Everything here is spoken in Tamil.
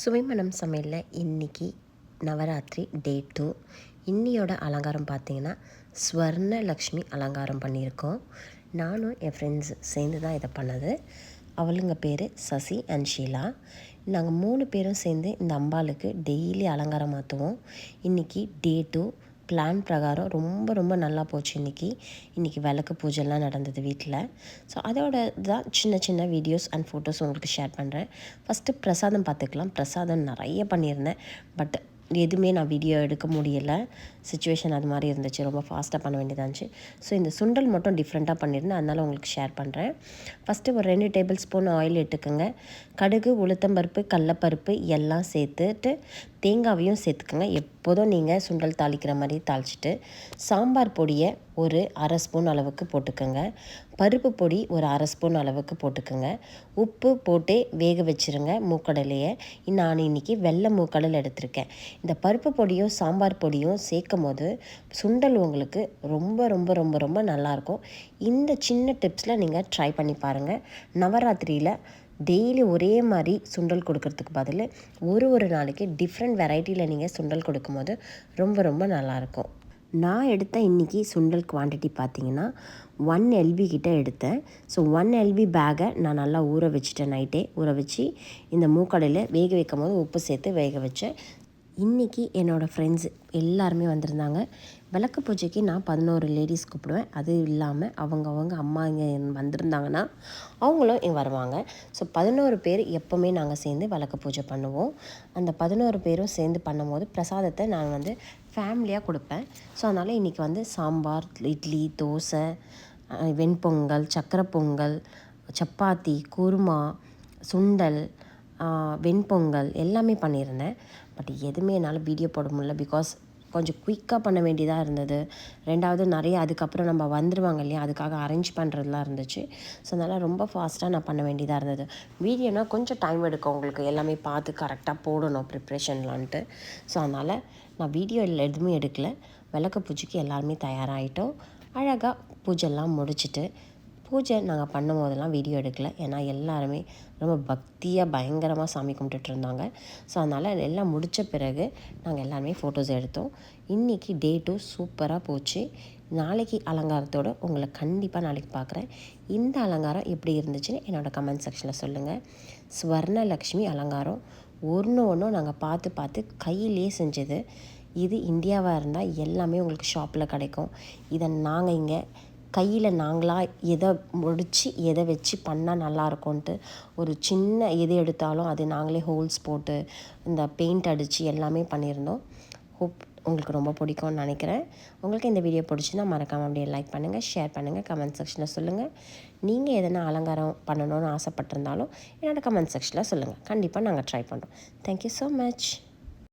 சுவைமணம் சமையலில் இன்றைக்கி நவராத்திரி டே டூ இன்னியோட அலங்காரம் பார்த்தீங்கன்னா ஸ்வர்ண லக்ஷ்மி அலங்காரம் பண்ணியிருக்கோம். நானும் என் ஃப்ரெண்ட்ஸ் சேர்ந்து தான் இதை பண்ணது. அவளுங்க பேர் சசி அண்ட் ஷீலா. நாங்கள் மூணு பேரும் சேர்ந்து இந்த அம்பாளுக்கு டெய்லி அலங்காரம் மாற்றுவோம் இன்றைக்கி டே டூ பிளான் பிரகாரம் ரொம்ப ரொம்ப நல்லா போச்சு இன்றைக்கி இன்றைக்கி விளக்கு பூஜைலாம் நடந்தது வீட்டில் ஸோ அதோட தான் சின்ன சின்ன வீடியோஸ் அண்ட் ஃபோட்டோஸ் உங்களுக்கு ஷேர் பண்ணுறேன் ஃபஸ்ட்டு பிரசாதம் பார்த்துக்கலாம். பிரசாதம் நிறைய பண்ணியிருந்தேன். பட் எதுவுமே நான் வீடியோ எடுக்க முடியலை. சுச்சுவேஷன் அது மாதிரி இருந்துச்சு. ரொம்ப ஃபாஸ்ட்டாக பண்ண வேண்டியதாக இருந்துச்சு. ஸோ இந்த சுண்டல் மட்டும் டிஃப்ரெண்ட்டாக பண்ணியிருந்தேன். அதனால் உங்களுக்கு ஷேர் பண்ணுறேன் ஃபஸ்ட்டு ஒரு ரெண்டு டேபிள் ஸ்பூன் ஆயில் எடுத்துக்கோங்க. கடுகு உளுத்தம்பருப்பு கடலப்பருப்பு எல்லாம் சேர்த்துட்டு தேங்காவையும் சேர்த்துக்கோங்க. எப்போதும் நீங்கள் சுண்டல் தாளிக்கிற மாதிரி தாளிச்சிட்டு சாம்பார் பொடியை ஒரு அரை ஸ்பூன் அளவுக்கு போட்டுக்கோங்க. பருப்பு பொடி ஒரு அரை ஸ்பூன் அளவுக்கு போட்டுக்கோங்க. உப்பு போட்டு வேக வச்சுருங்க மூக்கடலையை. நான் இன்றைக்கி வெள்ளை மூக்கடல் எடுத்திருக்கேன். இந்த பருப்பு பொடியும் சாம்பார் பொடியும் சேர்க்கும் போது சுண்டல் உங்களுக்கு ரொம்ப ரொம்ப ரொம்ப ரொம்ப நல்லாயிருக்கும் இந்த சின்ன டிப்ஸில் நீங்கள் ட்ரை பண்ணி பாருங்கள் நவராத்திரியில் டெய்லி ஒரே மாதிரி சுண்டல் கொடுக்கறதுக்கு பதில் ஒரு ஒரு நாளைக்கு டிஃப்ரெண்ட் வெரைட்டியில் நீங்கள் சுண்டல் கொடுக்கும்போது ரொம்ப ரொம்ப நல்லாயிருக்கும் நான் எடுத்த இன்றைக்கி சுண்டல் குவான்டிட்டி பார்த்தீங்கன்னா ஒன் எல்பி கிட்டே எடுத்தேன். ஸோ ஒன் எல்பி பேக்கை நான் நல்லா ஊற வச்சுட்டேன் நைட்டே ஊற வச்சு இந்த மூக்கடையில் வேக வைக்கும் போது உப்பு சேர்த்து வேக வச்சேன். இன்றைக்கி என்னோடய ஃப்ரெண்ட்ஸ் எல்லாருமே வந்திருந்தாங்க. விளக்கு பூஜைக்கு நான் பதினோரு லேடிஸ் கூப்பிடுவேன். அது இல்லாமல் அவங்க அவங்க அம்மா இங்கே வந்திருந்தாங்கன்னா அவங்களும் இங்கே வருவாங்க. ஸோ பதினோரு பேர் எப்போவுமே நாங்கள் சேர்ந்து விளக்கு பூஜை பண்ணுவோம். அந்த பதினோரு பேரும் சேர்ந்து பண்ணும்போது பிரசாதத்தை நான் வந்து ஃபேமிலியாக கொடுப்பேன். ஸோ அதனால் இன்றைக்கி வந்து சாம்பார் இட்லி தோசை வெண்பொங்கல் சக்கரை பொங்கல் சப்பாத்தி குருமா சுண்டல் வெண்பொங்கல் எல்லாமே பண்ணியிருந்தேன். பட் எதுவுமே என்னால் வீடியோ போட முடியல. பிகாஸ் கொஞ்சம் குயிக்காக பண்ண வேண்டியதாக இருந்தது. ரெண்டாவது நிறைய அதுக்கப்புறம் நம்ம வந்துடுவாங்க இல்லையா? அதுக்காக அரேஞ்ச் பண்ணுறதுலாம் இருந்துச்சு. ஸோ அதனால் ரொம்ப ஃபாஸ்ட்டாக நான் பண்ண வேண்டியதாக இருந்தது. வீடியோனா கொஞ்சம் டைம் எடுக்கும் உங்களுக்கு. எல்லாமே பார்த்து கரெக்டாக போடணும் ப்ரிப்ரேஷன்லான்ட்டு ஸோ அதனால் நான் வீடியோ எதுவுமே எடுக்கல. விளக்கு பூஜைக்கு எல்லாருமே தயாராகிட்டோம் அழகாக பூஜைலாம் முடிச்சுட்டு பூஜை நாங்கள் பண்ணும் போதெல்லாம் வீடியோ எடுக்கலை. ஏன்னா எல்லாருமே ரொம்ப பக்தியாக பயங்கரமாக சாமி கும்பிட்டுட்டு இருந்தாங்க. ஸோ அதனால் எல்லாம் முடித்த பிறகு நாங்கள் எல்லாருமே ஃபோட்டோஸ் எடுத்தோம். இன்றைக்கி டே டூ சூப்பராக போச்சு. நாளைக்கு அலங்காரத்தோடு உங்களை கண்டிப்பாக நாளைக்கு பார்க்குறேன் இந்த அலங்காரம் எப்படி இருந்துச்சுன்னு என்னோடய கமெண்ட் செக்ஷனில் சொல்லுங்கள் ஸ்வர்ணலக்ஷ்மி அலங்காரம். ஒன்று ஒன்றும் நாங்கள் பார்த்து பார்த்து கையிலே செஞ்சது. இது இந்தியாவாக இருந்தால் எல்லாமே உங்களுக்கு ஷாப்பில் கிடைக்கும். இதை நாங்கள் இங்கே கையில் நாங்களாக எதை முடித்து எதை வச்சு பண்ணால் நல்லாயிருக்கும்ன்ட்டு ஒரு சின்ன எது எடுத்தாலும் அது நாங்களே ஹோல்ஸ் போட்டு இந்த பெயிண்ட் அடித்து எல்லாமே பண்ணியிருந்தோம். ஹோப் உங்களுக்கு ரொம்ப பிடிக்கும்னு நினைக்கிறேன். உங்களுக்கு இந்த வீடியோ பிடிச்சின்னா மறக்காமல் அப்படியே லைக் பண்ணுங்கள் ஷேர் பண்ணுங்கள் கமெண்ட் செக்ஷனில் சொல்லுங்கள் நீங்கள் எதனா அலங்காரம் பண்ணணும்னு ஆசைப்பட்டிருந்தாலும் என்னோடய கமெண்ட் செக்ஷனில் சொல்லுங்கள் கண்டிப்பாக நாங்கள் ட்ரை பண்ணுறோம் தேங்க்யூ ஸோ மச்